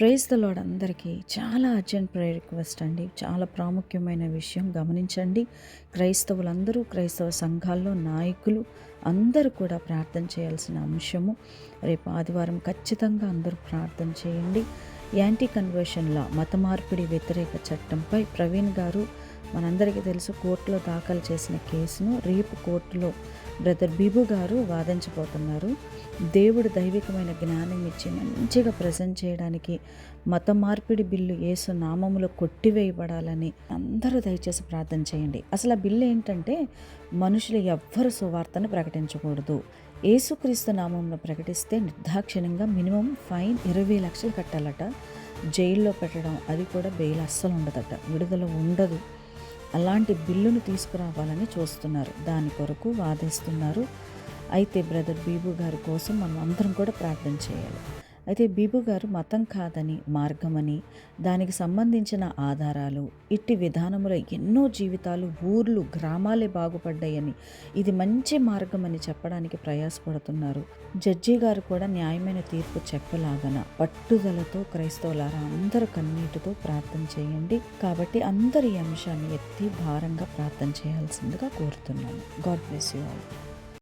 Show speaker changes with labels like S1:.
S1: Praise the lord అందరికీ. చాలా urgent prayer request అండి. చాలా ప్రాముఖ్యమైన విషయం గమనించండి. క్రైస్తవులందరూ క్రైస్తవ సంఘాల్లో నాయకులు అందరూ కూడా ప్రార్థన చేయాల్సిన అంశము. రేపు ఆదివారం ఖచ్చితంగా అందరూ ప్రార్థన చేయండి. యాంటీ కన్వర్షన్ లా మత మార్పిడి వ్యతిరేక చట్టంపై ప్రవీణ్ గారు మనందరికీ తెలుసు కోర్టులో దాఖలు చేసిన కేసును రేపు కోర్టులో బ్రదర్ బిబు గారు వాదించబోతున్నారు. దేవుడు దైవికమైన జ్ఞానం ఇచ్చి మంచిగా ప్రజెంట్ చేయడానికి మత మార్పిడి బిల్లు ఏసు నామములో కొట్టివేయబడాలని అందరూ దయచేసి ప్రార్థన చేయండి. అసలు ఆ బిల్లు ఏంటంటే మనుషులు ఎవ్వరు సువార్తను ప్రకటించకూడదు. ఏసుక్రీస్తు నామంలో ప్రకటిస్తే నిర్దాక్షిణ్యంగా మినిమం ఫైన్ ఇరవై లక్షలు కట్టాలట. జైల్లో పెట్టడం అది కూడా బెయిల్ అస్సలు ఉండదట. విడుదల ఉండదు. అలాంటి బిల్లును తీసుకురావాలని చూస్తున్నారు. దాని కొరకు వాదిస్తున్నారు. అయితే బ్రదర్ బీబు గారి కోసం మనం అందరం కూడా ప్రార్థన చేయాలి. అయితే బీబు గారు మతం కాదని మార్గమని దానికి సంబంధించిన ఆధారాలు ఇట్టి విధానములో ఎన్నో జీవితాలు ఊర్లు గ్రామాలే బాగుపడ్డాయని ఇది మంచి మార్గమని చెప్పడానికి ప్రయాసపడుతున్నారు. జడ్జి గారు కూడా న్యాయమైన తీర్పు చెప్పలాగన పట్టుదలతో క్రైస్తవులారా అందరూ కన్నీటితో ప్రార్థన చేయండి. కాబట్టి అందరి అంశాన్ని ఎత్తి భారంగా ప్రార్థన చేయాల్సిందిగా కోరుతున్నాను. God bless you all.